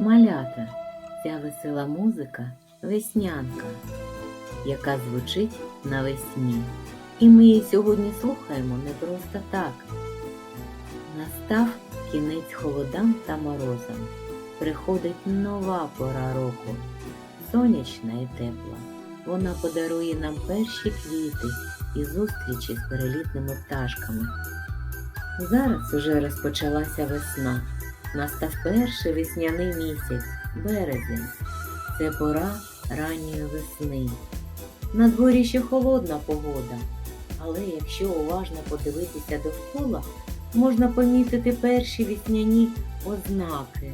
Малята, ця весела музика веснянка, яка звучить навесні. І ми її сьогодні слухаємо не просто так. Настав кінець холодам та морозам. Приходить нова пора року, сонячна і тепла. Вона подарує нам перші квіти і зустрічі з перелітними пташками. Зараз уже розпочалася весна. Настав перший весняний місяць, березень. Це пора ранньої весни. На дворі ще холодна погода, але якщо уважно подивитися довкола, можна помітити перші весняні ознаки.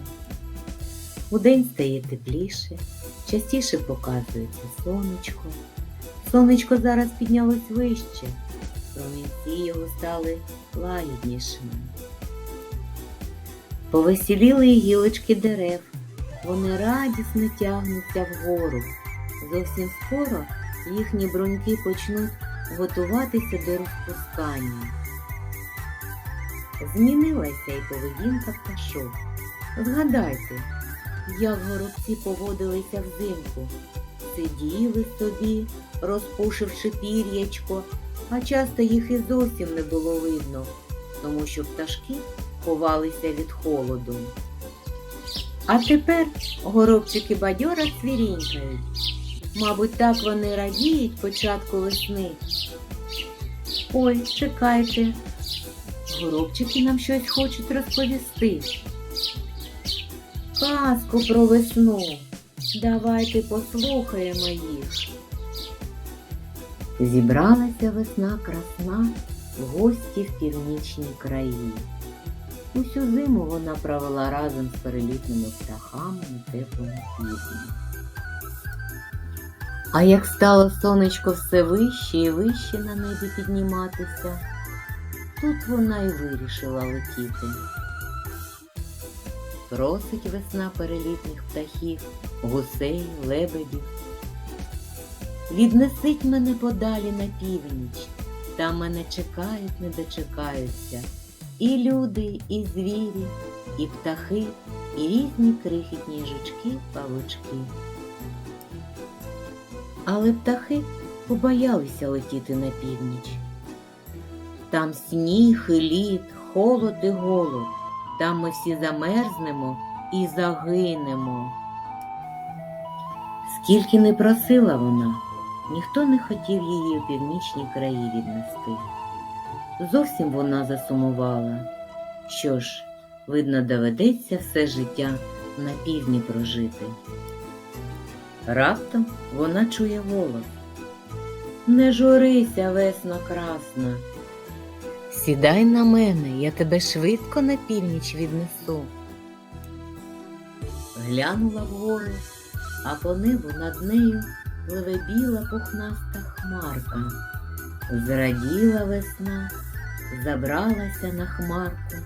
Удень стає тепліше, частіше показується сонечко. Сонечко зараз піднялось вище, промінці його стали лагіднішими. Повесіліли і гілочки дерев, вони радісно тягнуться вгору. Зовсім скоро їхні бруньки почнуть готуватися до розпускання. Змінилася й поведінка пташок. Згадайте, як горобці поводилися взимку. Сиділи собі, розпушивши пір'ячко, а часто їх і зовсім не було видно, тому що пташки ховалися від холоду. А тепер горобчики бадьора цвірінькають. Мабуть, так вони радіють початку весни. Ой, чекайте, горобчики нам щось хочуть розповісти. Казку про весну. Давайте послухаємо їх. Зібралася весна красна в гості в північній краї. Усю зиму вона провела разом з перелітними птахами на теплому півдні. А як стало сонечко все вище і вище на небі підніматися, тут вона й вирішила летіти. Просить весна перелітних птахів, гусей, лебедів. Віднесіть мене подалі на північ, там мене чекають, не дочекаються. І люди, і звірі, і птахи, і різні крихітні жучки, павучки. Але птахи побоялися летіти на північ. Там сніг і лід, холод і голод. Там ми всі замерзнемо і загинемо. Скільки не просила вона, ніхто не хотів її у північні краї віднести. Зовсім вона засумувала. Що ж, видно, доведеться все життя на півдні прожити. Раптом вона чує голос. Не журися, весна красна. Сідай на мене, я тебе швидко на північ віднесу. Глянула вгору, а по небу над нею пливе біла пухнаста хмарка. Зраділа весна, забралася на хмарку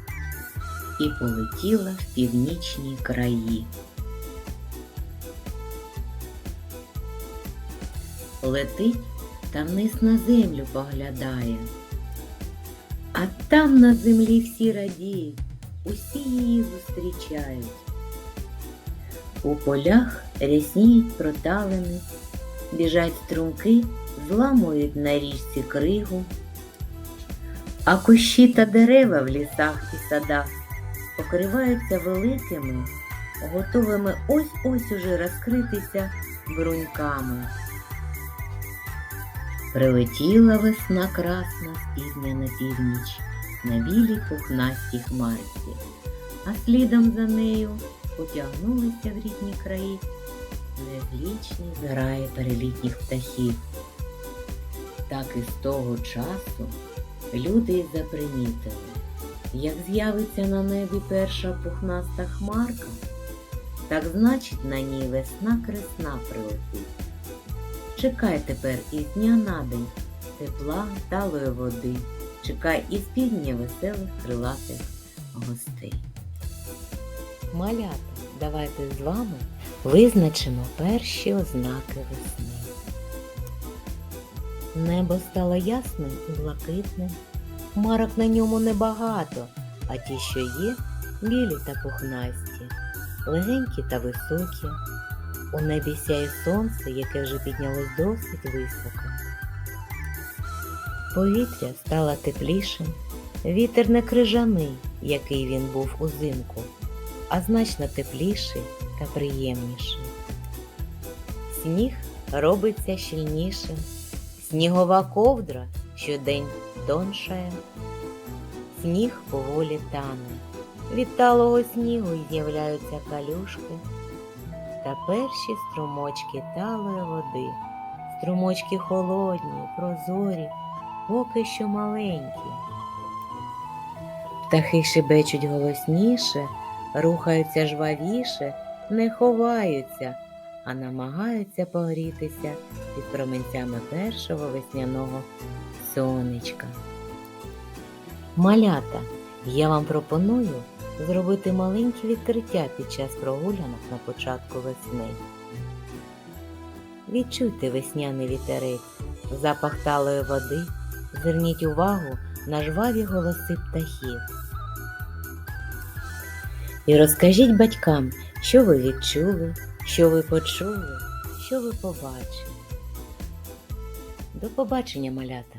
і полетіла в північні краї. Летить та вниз на землю поглядає. А там на землі всі радіють, усі її зустрічають. У полях рясніють проталини, біжать струмки, зламують на річці кригу, а кущі та дерева в лісах і садах покриваються великими, готовими ось-ось уже розкритися бруньками. Прилетіла весна красна з півдня на північ на білій пухнастій хмарці, а слідом за нею потягнулися в рідні краї незлічні зграї перелітніх птахів. Так і з того часу люди й запримітили, як з'явиться на небі перша пухнаста хмарка, так значить на ній весна кресна прилетить. Чекай тепер із дня на день тепла талої води, чекай із півдня веселих крилатих гостей. Малята, давайте з вами визначимо перші ознаки весни. Небо стало ясним і блакитним, хмарок на ньому небагато, а ті, що є, білі та пухнасті. легенькі та високі. У небі сяє сонце, яке вже піднялось досить високо. Повітря стало теплішим, вітер не крижаний, який він був узимку, а значно тепліший та приємніший. Сніг робиться щільнішим, снігова ковдра щодень тоншає, сніг поволі тане, від талого снігу з'являються калюшки та перші струмочки талої води, струмочки холодні, прозорі, поки що маленькі. Птахи шибечуть голосніше, рухаються жвавіше, не ховаються, а намагаються погрітися під променцями першого весняного сонечка. Малята, я вам пропоную зробити маленьке відкриття під час прогулянок на початку весни. Відчуйте весняний вітерець, запах талої води, зверніть увагу на жваві голоси птахів. І розкажіть батькам, що ви відчули, що ви почули, що ви побачили. До побачення, малята!